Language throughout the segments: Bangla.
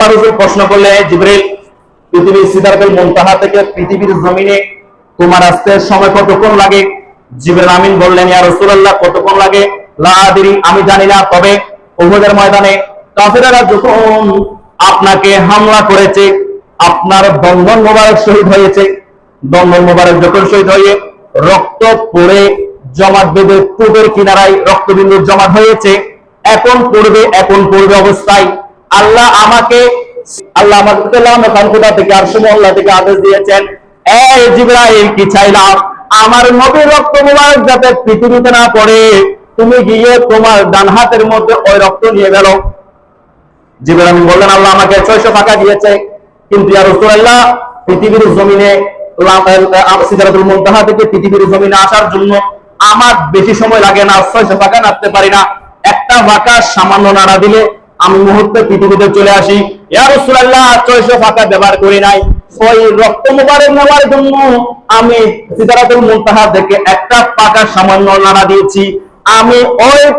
প্রশ্ন করলে, জিবরিল, পৃথিবীর সিদ্ধার্থের মন্তাহা থেকে পৃথিবীর জমিনে তোমার আসতে সময় কতক্ষণ লাগে? জিবরিল আমিন বললেন, ইয়া রাসূলুল্লাহ, কতক্ষণ লাগে? লা আদরি, আমি জানি না, তবে উহুদের ময়দানে কাফেররা যখন আপনাকে হামলা করেছে, আপনার দঙ্গন মোবারক শহীদ হয়েছে দঙ্গন মোবারক যখন শহীদ হয়ে রক্ত পড়ে জমাট বেঁধে কূপের কিনারায় রক্তবিন্দু জমাট হয়েছে, এখন পড়বে এখন পড়বে অবস্থায়। আল্লাহ আমাকে আল্লাহ আমাকে থেকে আর আল্লাহ থেকে আদেশ দিয়েছেন। জিব্রাইল, কি চাইলাম আমার নবীর রক্ত মুবারক যাতে পৃথিবীতে না পড়ে, তুমি গিয়ে তোমার ডান হাতের মধ্যে ওই রক্ত নিয়ে গেল জিব্রাইল বললেন, আল্লাহ আমাকে 600 টাকা দিয়েছে। কিন্তু ইয়া রাসূলুল্লাহ, পৃথিবীর জমিনে সিদরাতুল মুনতাহা থেকে পৃথিবীর জমিনে আসার জন্য আমার বেশি সময় লাগে না 600 টাকা নাড়তে পারি না। একটা ফাঁকা সামান্য নাড়া দিলে আমি মুহূর্তে পৃথিবীতে চলে আসি। রাসূলুল্লাহ 600 ফাঁকা ব্যবহার করি নাই। রক্ত জন্য আমি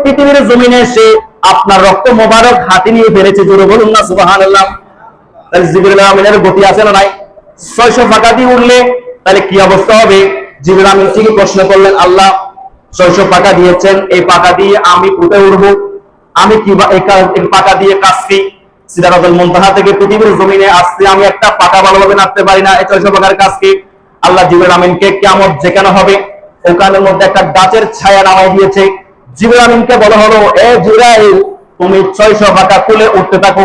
পৃথিবীর এসে আপনার রক্ত মোবারক হাতে নিয়ে ফেলেছি। জোরে বলুন না, সুবহানাল্লাহ। তাহলে গতি আছে না নাই? 600 ফাঁকা দিয়ে উঠলে তাহলে কি অবস্থা হবে? জিবরিল আমিন প্রশ্ন করলেন, আল্লাহ 600 পাকা দিয়েছেন, এই পাকা দিয়ে আমি উঠে উঠবো। আমি কি পাকা দিয়ে কাজ কি সিদারাতুল মুনতাহা থেকে পৃথিবীর জমিনে আসতে আমি একটা পাকা ভালোভাবে নাড়তে পারি না। 600 পাকার কাজ কি? আল্লাহ জিবরিল আমিনকে কিয়ামত যেখানে হবে? ওখানের মধ্যে একটা গাছের ছায়া নামাই দিয়েছে। জিবরিল আমিনকে বলা হলো, এ জিবরাইল, তুমি 600 পাকা খুলে উঠতে থাকো।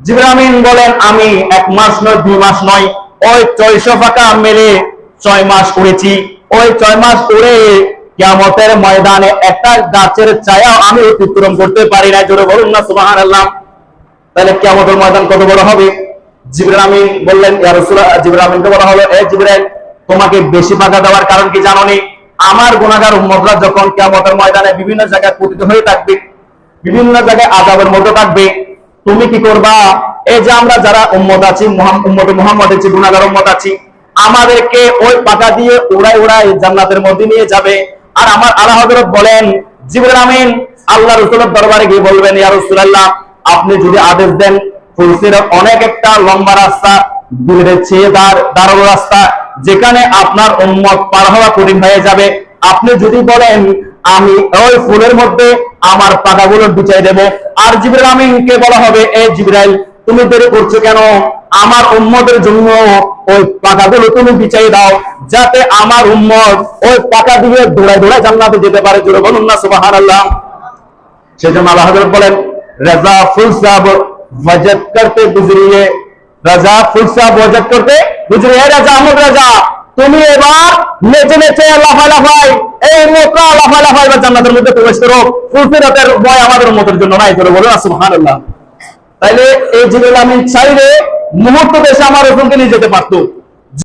জিবরিল আমিন বলেন, আমি এক মাস নয়, দুই মাস নয়, ওই 600 পাকা মেরে ছয় মাস উড়েছি। ওই ছয় মাস উড়ে কিয়ামতের ময়দানে একটা গাছের ছায়া আমি অতিক্রম করতে পারি না জোরে বলুন না, সুবহানাল্লাহ। তাহলে কিয়ামতের ময়দান কত বড় হবে? জিবরাইল আমিন বললেন রাসূলুল্লাহ আমিনকে বলা হলো, এ জিবরাইল, তোমাকে বেশি পাকা দেওয়ার কারণ কি জানো আমার গুনাহগার উম্মতরা যখন কিয়ামতের ময়দানে বিভিন্ন জায়গায় পতিত হয়ে থাকবে, বিভিন্ন জায়গায় আযাবের মধ্যে থাকবে, তুমি কি করবা? এই যে আমরা যারা উম্মত আছি উম্মতে মুহাম্মদ আছি, গুনাহগার উম্মত আছি, আমাদেরকে ওই পাকা দিয়ে উড়াই উড়াই জান্নাতের মধ্যে নিয়ে যাবে। আর আমার আল্লাহ হযরত বলেন জিবরাইল আমিন, আল্লাহ রাসূলের দরবারে গিয়ে বলবেন, ইয়া রাসূলুল্লাহ, আপনি যদি আদেশ দেন ফুলসির অনেক একটা লম্বা রাস্তা দূরের চেয়ে দার, দারুণ রাস্তা, যেখানে আপনার উম্মত পার হওয়া কঠিন হয়ে যাবে। আপনি যদি বলেন, আমি ওই ফুলের মধ্যে আমার পাতাগুলো বিছাই দেব। আর জিবরাইল আমিনকে বলা হবে, এ জিবরাইল, তুমি দেরি করছ কেন? আমার উম্মতের জন্য ওই পাতাগুলো তুমি বিছাই দাও, যাতে আমার উম্মত ওই পাকা দিয়ে দৌড়ায় দৌড়ায় জান্নাতে যেতে পারে। জোরে বলুন না, সুবহানাল্লাহ। সেজন্য আল্লাহ হযরত বলেন, রাজা ফুল সাহেব ওয়াজত করতে গুজরিয়ে। রাজা ফুল সাহেব ওয়াজত করতে গুজরিয়ে রাজা, আহমদ রাজা, তুমি এবার নেচে নেচে লাফাই লাফাই এই মোকা লাফাই লাফাই এবার জান্নাতের মধ্যে প্রবেশ করো। ফুলফিরাতের ভয় আমাদের মতের জন্য নাই। করে বলো না, সুবহানাল্লাহ। তাইলে এই জিবুল আমিন চাইলে মুহূর্ত দেশে আমার রসুলকে নিয়ে যেতে পারতো।